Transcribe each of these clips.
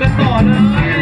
กันต่อเลย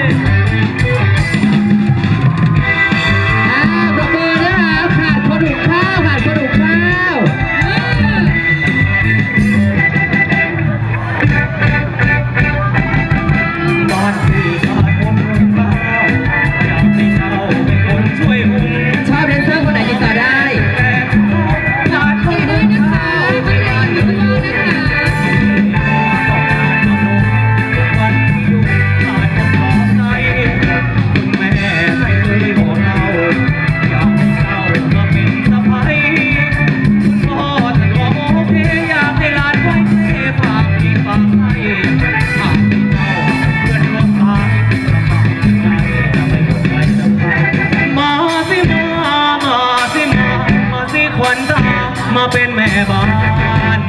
มาเป็นแม่บ้าน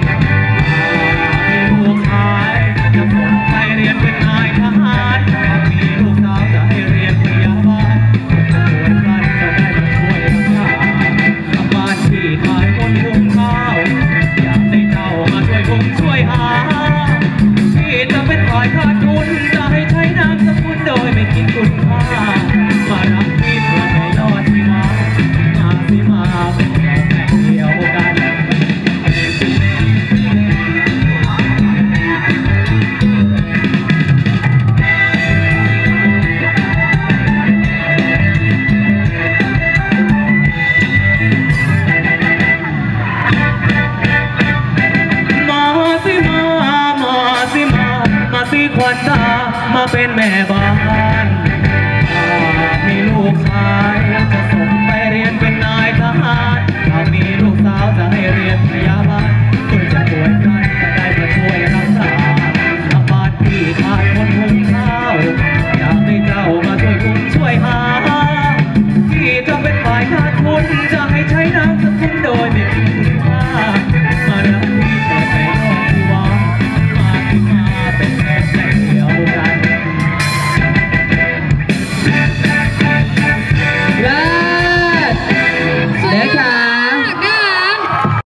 มีลูกชายจะส่งไปเรียนเป็นนายทหารหามีลูกสาวจะให้เรียนพยาบาลจะป่วยกันจะได้มาช่วยรักษาบ้านที่ขายคนหุงข้าวอยากได้เจ้ามาช่วยผมช่วยหา มาสิควันตามาเป็นแม่บ้านหากมีลูกชายจะส่งไปเรียนเป็นนายทหารหากมีลูกสาวจะให้เรียนพยาบาลเพื่อจะป่วยกันจะได้มาช่วยรักษาทาบ้านพี่ขาดคนหุงข้าวอยากให้เจ้ามาช่วยคุมช่วยหาที่จะเป็นฝ่ายขาดทุนจะให้ใช้นาม